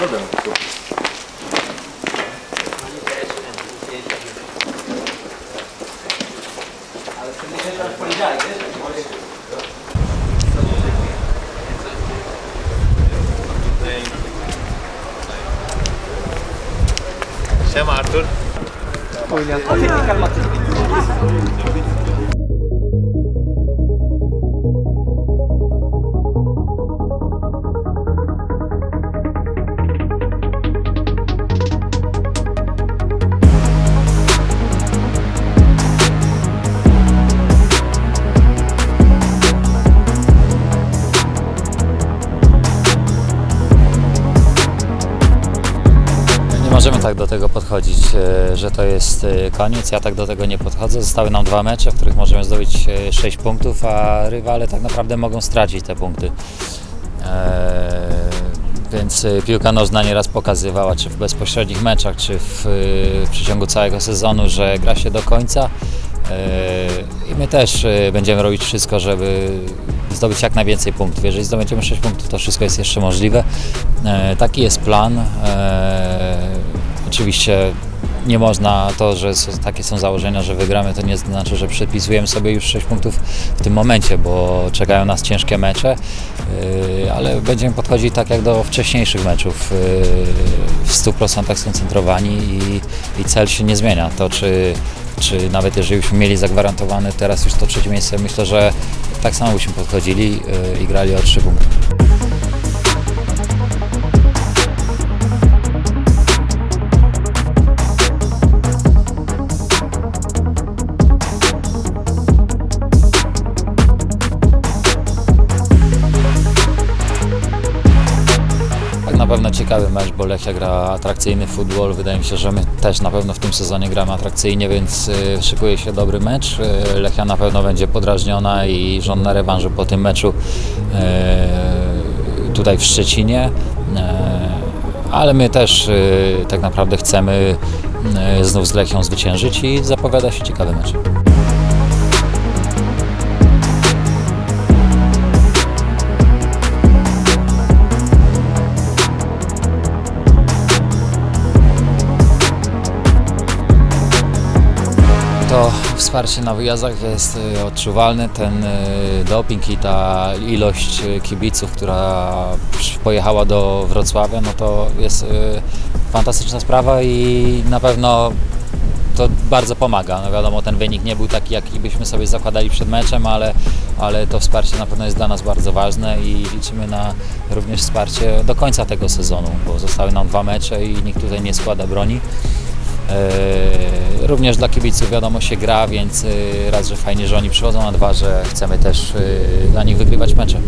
Zgodę. Ale w tym nie w poniedziałek, wiesz? Możemy tak do tego podchodzić, e, że to jest e, koniec. Ja tak do tego nie podchodzę. Zostały nam dwa mecze, w których możemy zdobyć 6 punktów, a rywale tak naprawdę mogą stracić te punkty. E, Więc e, piłka nożna nieraz pokazywała, czy w bezpośrednich meczach, czy w, e, w przeciągu całego sezonu, że gra się do końca. E, I my też e, będziemy robić wszystko, żeby zdobyć jak najwięcej punktów. Jeżeli zdobędziemy 6 punktów, to wszystko jest jeszcze możliwe. E, Taki jest plan. Oczywiście nie można, to, że takie są założenia, że wygramy, to nie znaczy, że przepisujemy sobie już 6 punktów w tym momencie, bo czekają nas ciężkie mecze, yy, ale będziemy podchodzić tak jak do wcześniejszych meczów, yy, w 100% skoncentrowani i, i cel się nie zmienia. To czy, czy nawet jeżeli byśmy mieli zagwarantowane teraz już to trzecie miejsce, myślę, że tak samo byśmy podchodzili yy, i grali o 3 punkty. Ciekawy mecz, bo Lechia gra atrakcyjny futbol. Wydaje mi się, że my też na pewno w tym sezonie gramy atrakcyjnie, więc y, szykuje się dobry mecz. Y, Lechia na pewno będzie podrażniona i żąda rewanżu po tym meczu y, tutaj w Szczecinie. Ale my też tak naprawdę chcemy znów z Lechią zwyciężyć i zapowiada się ciekawy mecz. To wsparcie na wyjazdach jest y, odczuwalne. Ten y, doping i ta ilość y, kibiców, która pojechała do Wrocławia, no to jest fantastyczna sprawa i na pewno to bardzo pomaga. No wiadomo, ten wynik nie był taki, jaki byśmy sobie zakładali przed meczem, ale, ale to wsparcie na pewno jest dla nas bardzo ważne i liczymy na również wsparcie do końca tego sezonu, bo zostały nam dwa mecze i nikt tutaj nie składa broni. E, Również dla kibiców wiadomo się gra, więc e, raz, że fajnie, że oni przychodzą, a dwa, że chcemy też e, dla nich wygrywać mecze.